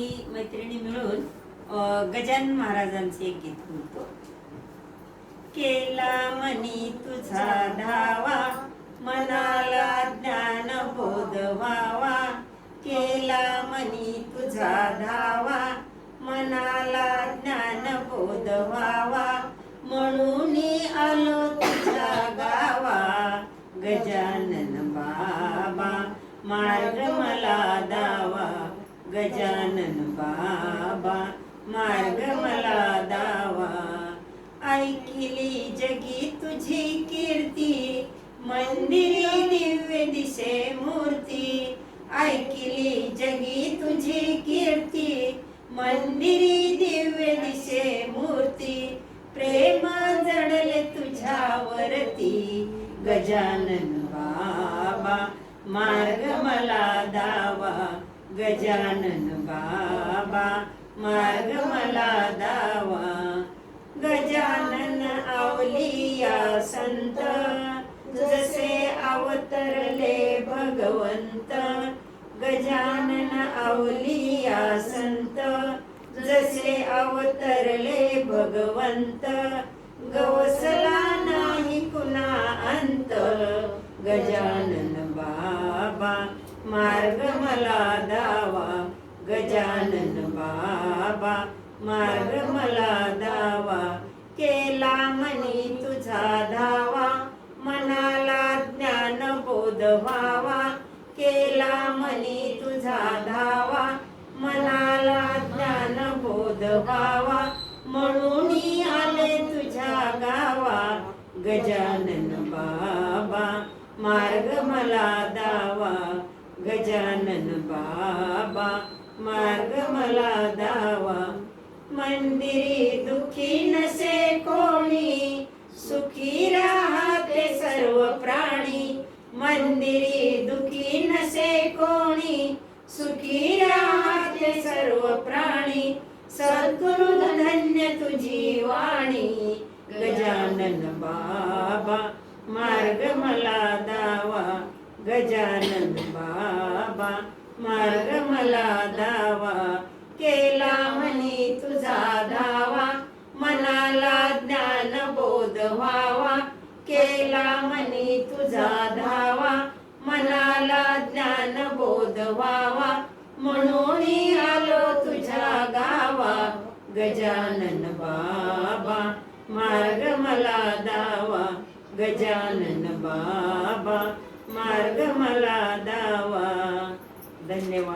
मी मैत्रिणी मिळून गजानन महाराजांचे एक गीत म्हणतो. केला मनी तुझा धावा मनाला ज्ञान बोध व्हावा. केला मनी तुझा धावा मनाला ज्ञान बोध व्हावा. म्हणून आलो तुझ्या गावा गजानन बाबा. मार्ग मला गजानन बाबा मार्ग मला दावा ऐकिली जगी तुझी कीर्ती मंदिरी दिव्य दिशे मूर्ती ऐकिली जगी तुझी कीर्ती मंदिरी दिव्य दिशे मूर्ती प्रेम जडले तुझ्यावरती गजानन बाबा मार्ग मला दावा गजानन बाबा मार्ग मला दावा. गजानन आवलिया संत जसे अवतरले भगवंत. गजानन आवलिया संत जसे अवतरले भगवंत. गवसला नाही कुणा अंत. गजानन बाबा मार्ग मला दावा गजानन बाबा. मार्ग मला दावा केला मनी तुझा धावा. मनाला ज्ञान बोध व्हावा. केला मनी तुझा धावा. मनाला ज्ञान बोध व्हावा. म्हणून आले तुझ्या गावा गजानन बाबा. मार्ग मला दावा गजानन बाबा मार्ग मला दावा. मंदिरी दुखी नसे कोणी सुखी राहते सर्व प्राणी. मंदिरी दुखी नसे कोणी सुखी राहते सर्व प्राणी. सद्गुरु धन्य तुझी वाणी. गजानन बाबा मार्ग मला दावा गजानन बाबा मार्ग मला दावा. केला म्हणी तुझा धावा मनाला ज्ञान बोध व्हावा. केला म्हणी तुझा धावा मनाला ज्ञान बोध व्हावा. म्हणून आलो तुझ्या गावा. गजानन बाबा मार्ग मला दावा. गजानन बाबा मार्ग मला दावा. धन्यवाद.